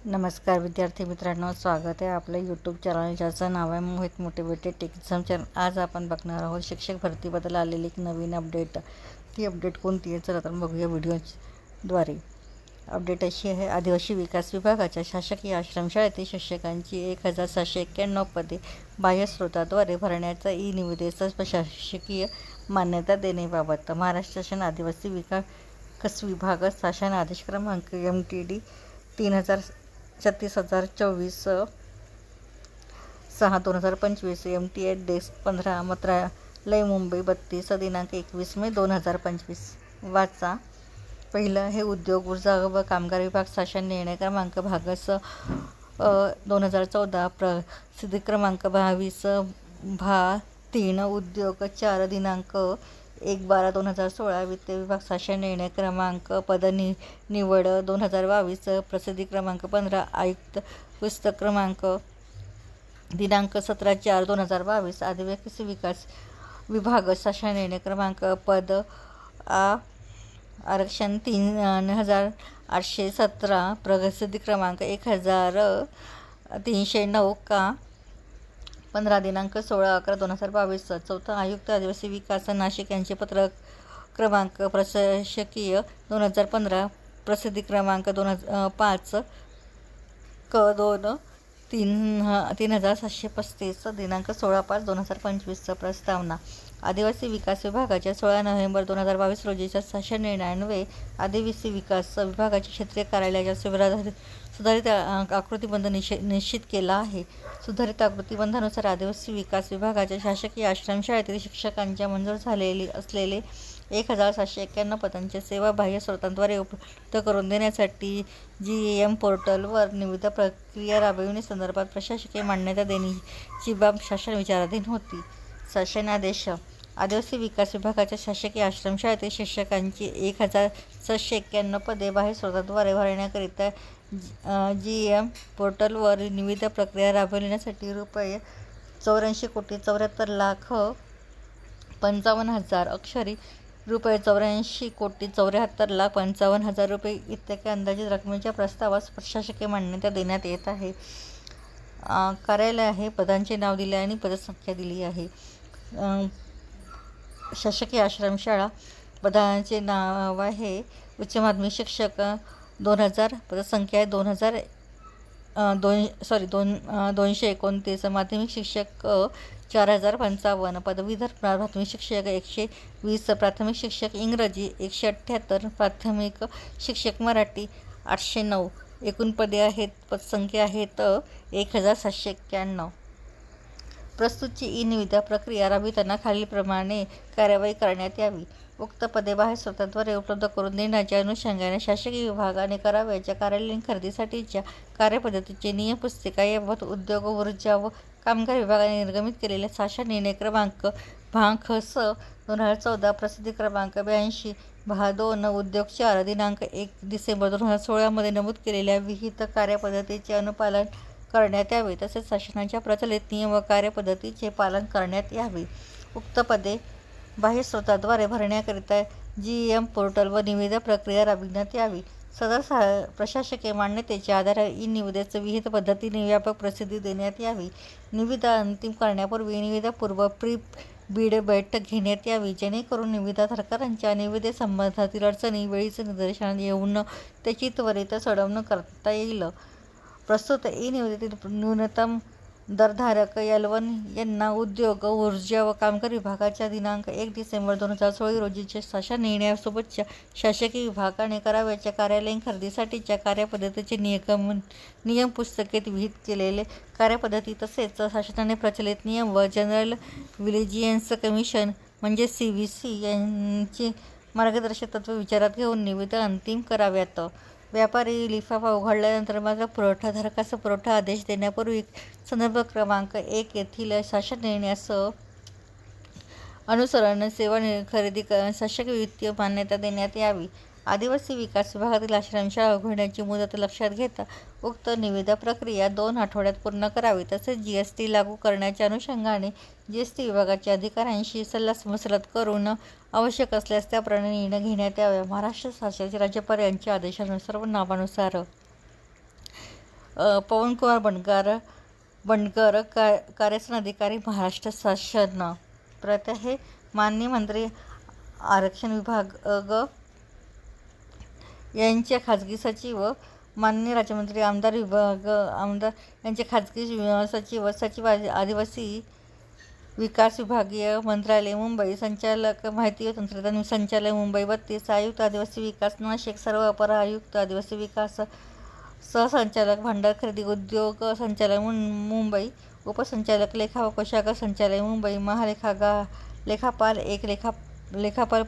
नमस्कार विद्यार्थी मित्रांनो स्वागत आहे आपलं यूट्यूब चॅनल ज्याचं नाव आहे Mohit motivated tech exam channel आज आपण बघणार आहोत शिक्षक भरतीबद्दल आलेली एक नवीन अपडेट ती अपडेट कोणती आहे? चला तर बघूया व्हिडिओद्वारे अपडेट अशी आहे आदिवासी विकास विभागाच्या शासकीय आश्रमशाळेतील शिक्षकांची एक हजार सहाशे एक्क्याण्णव पदे बाह्य स्रोताद्वारे भरण्याचा ई निविदेचा प्रशासकीय मान्यता देण्याबाबत महाराष्ट्र शासन आदिवासी विकास विभाग शासन आदेश क्रमांक एम टी डी तीन हजार छत्तीस हजार चोवीस सहा दोन हजार पंचवीस एम टी एट डेस्क पंधरा मंत्रालय मुंबई बत्तीस दिनांक एकवीस मे दोन हजार पंचवीस. वाचा. पहिलं हे उद्योग ऊर्जा व कामगार विभाग शासन निर्णय क्रमांक भागस दोन हजार चौदा प्रसिद्धी क्रमांक बावीस भा तीन उद्योग चार दिनांक एक बारा दोन हजार सोळा वित्त विभाग शासन निर्णय क्रमांक पद नि निवड दोन हजार बावीस प्रसिद्धी क्रमांक पंधरा आयुक्त पुस्तक क्रमांक दिनांक सतरा चार दोन हजार बावीस आदिवासी विकास विभाग शासन निर्णय क्रमांक पद आ आरक्षण तीन हजार आठशे सतरा प्रसिद्धी क्रमांक एक हजार तीनशे नऊ का पंधरा दिनांक सोळा अकरा दोन हजार बावीस चौथा आयुक्त आदिवासी विकास नाशिक यांचे पत्र क्रमांक प्रशासकीय दोन हजार पंधरा प्रसिद्धी क्रमांक दोन हजार पाच क दोन तीन तीन हजार सातशे पस्तीसचा दिनांक सोळा पाच दोन हजार पंचवीसचा प्रस्तावना. आदिवासी विकास विभागाच्या सोळा नोव्हेंबर दोन हजार बावीस रोजीच्या सहाशे निर्णयान्वये आदिवासी विकास विभागाच्या क्षेत्रीय कार्यालयाच्या सुविधाधारित सुधारित आकृतीबंध निश्चित निश्चित केला आहे. सुधारित आकृतीबंधानुसार आदिवासी विकास विभागाच्या शासकीय आश्रमशाळेतील शिक्षकांच्या मंजूर झालेली असलेले एक हजार सातशे एक्क्याण्णव पदांचे सेवा बाह्य स्रोतांद्वारे उपलब्ध करून देण्यासाठी जी एम पोर्टलवर निविदा प्रक्रिया राबविण्यासंदर्भात प्रशासकीय मान्यता देण्याची बाब शासन विचाराधीन होती. शासनादेश आदिवासी विकास विभागाच्या शासकीय आश्रमशाळेतील शिक्षकांची एक हजार सातशे एक्क्याण्णव पदे बाह्य स्रोताद्वारे भरण्याकरिता जी एम पोर्टलवर निविदा प्रक्रिया राबविण्यासाठी रुपये चौऱ्याऐंशी कोटी चौऱ्याहत्तर लाख पंचावन्न हजार अक्षरी रुपये चौऱ्याऐंशी कोटी चौऱ्याहत्तर लाख पंचावन्न हजार रुपये इतक्या अंदाजित रकमेच्या प्रस्तावास प्रशासकीय मान्यता देण्यात येत आहे. कार्यालय आहे पदांचे नाव दिले आणि पदसंख्या दिली आहे. शासकीय आश्रमशाळा पदांचे नाव आहे उच्च माध्यमिक शिक्षक दोन हजार पदसंख्या आहे दोन हजार दोन सॉरी दोन दोनशे एकोणतीस माध्यमिक शिक्षक चार हजार पंचावन्न पदवीधर प्राथमिक शिक्षक एकशे वीस प्राथमिक शिक्षक इंग्रजी एकशे अठ्ठ्याहत्तर प्राथमिक शिक्षक मराठी आठशे नऊ. एकूण पदे आहेत पदसंख्या आहेत एक हजार सातशे एक्क्याण्णव. प्रस्तुतची ई निविदा प्रक्रिया राबविताना खालीलप्रमाणे कार्यवाही करण्यात यावी. उक्त पदे बाहेर स्रोताद्वारे उपलब्ध करून देण्याच्या अनुषंगाने शासकीय विभागाने करावयाच्या कार्यालयीन खरेदीसाठीच्या कार्यपद्धतीचे नियमपुस्तिका याबाबत उद्योग ऊर्जा व कामगार विभागाने निर्गमित केलेल्या शासन निर्णय क्रमांक भांक स दोन हजार चौदा प्रसिद्धी क्रमांक ब्याऐंशी भा दोन उद्योग चार दिनांक एक डिसेंबर दोन हजार सोळामध्ये नमूद केलेल्या विहित कार्यपद्धतीचे अनुपालन करण्यात यावे. तसेच शासनाच्या प्रचलित नियम व कार्यपद्धतीचे पालन करण्यात यावे. उक्त पदे बाह्य स्रोताद्वारे भरण्याकरिता जी एम पोर्टल व निविदा प्रक्रिया राबविण्यात यावी. सदर सा प्रशासकीय मान्यतेच्या आधारे ई निविदेचं विहित पद्धतीने व्यापक प्रसिद्धी देण्यात यावी. निविदा अंतिम करण्यापूर्वी निविदापूर्व प्री बीड बैठक घेण्यात यावी. जेणेकरून निविदाधारकांच्या निविदेसंबंधातील अडचणी वेळीच निदर्शनात येऊन त्याची त्वरित सोडवणं करता येईल. प्रस्तुत ई निविदेतील न्यूनतम दरधारक यलवन यांना उद्योग ऊर्जा व कामगार विभागाच्या दिनांक एक डिसेंबर दोन हजार सोळा रोजीच्या शासन निर्णयासोबतच्या शासकीय विभागाने करावयाच्या कार्यालयीन खरेदीसाठीच्या कार्यपद्धतीचे नियम नियम पुस्तिकेत विहित केलेले कार्यपद्धती तसेच शासनाने प्रचलित नियम व जनरल विलिजियन्स कमिशन म्हणजे सी व्ही सी यांची मार्गदर्शक तत्त्वे विचारात घेऊन निविदा अंतिम कराव्यात. व्यापारी लिफाफा उघडल्यानंतर मात्र पुरवठाधारकास पुरवठा आदेश देण्यापूर्वी संदर्भ क्रमांक एक येथील शासन निर्णयास अनुसरण सेवा खरेदी शासकीय वित्तीय मान्यता देण्यात यावी. आदिवासी विकास विभागातील आश्रमशाळा उघडण्याची मुदत लक्षात घेता उक्त निविदा प्रक्रिया दोन आठवड्यात पूर्ण करावी. तसेच जी एस टी लागू करण्याच्या अनुषंगाने जी एस टी विभागाच्या अधिकाऱ्यांशी सल्लामसलत करून आवश्यक असल्यास त्याप्रमाणे निर्णय घेण्यात यावा. महाराष्ट्र शासनाचे राज्यपाल यांच्या आदेशानुसार व नावानुसार पवनकुमार बनकर बनकर का कार्यसन अधिकारी महाराष्ट्र शासन प्रत हे मान्य मंत्री आरक्षण विभाग ग यांचे खाजगी सचिव माननीय राज्यमंत्री आमदार विभाग आमदार यांचे खाजगी सचिव सचिव आदि- आदिवासी विकास विभागीय मंत्रालय मुंबई संचालक माहिती व तंत्रज्ञान संचालय मुंबई बत्तीस आयुक्त आदिवासी विकास नाशिक सर्व अपर आयुक्त आदिवासी विकास सहसंचालक भांडार खरेदी उद्योग संचालक मुं- मुंबई उपसंचालक लेखा व कोशागर संचालय मुंबई महालेखागा लेखापाल एक लेखा लेखापाल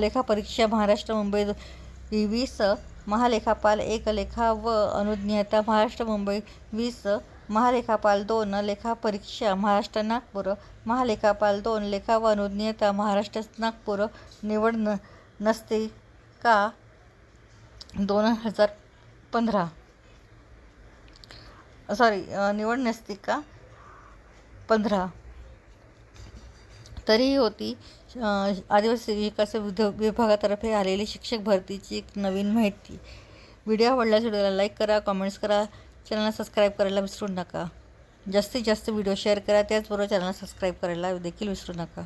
लेखापरीक्षा महाराष्ट्र मुंबई दो- वीस महालेखापाल एक लेखा व अनुज्ञता महाराष्ट्र मुंबई. वीस महालेखापाल दोन लेखापरीक्षा महाराष्ट्र नागपूर. महालेखापाल दोन लेखा व अनुज्ञेयता महाराष्ट्र नागपूर. निवड न नसते का दोन हजार पंधरा. सॉरी निवड नसते का पंधरा. तरीही होती. आदिवासी विकास विध विभागातर्फे आलेली शिक्षक भरतीची एक नवीन माहिती. व्हिडिओ आवडल्यास व्हिडिओला लाईक करा कमेंट्स करा. चॅनलला सबस्क्राईब करायला विसरू नका. जास्तीत जास्त व्हिडिओ शेअर करा. त्याचबरोबर चॅनलला सबस्क्राईब करायला देखील विसरू नका.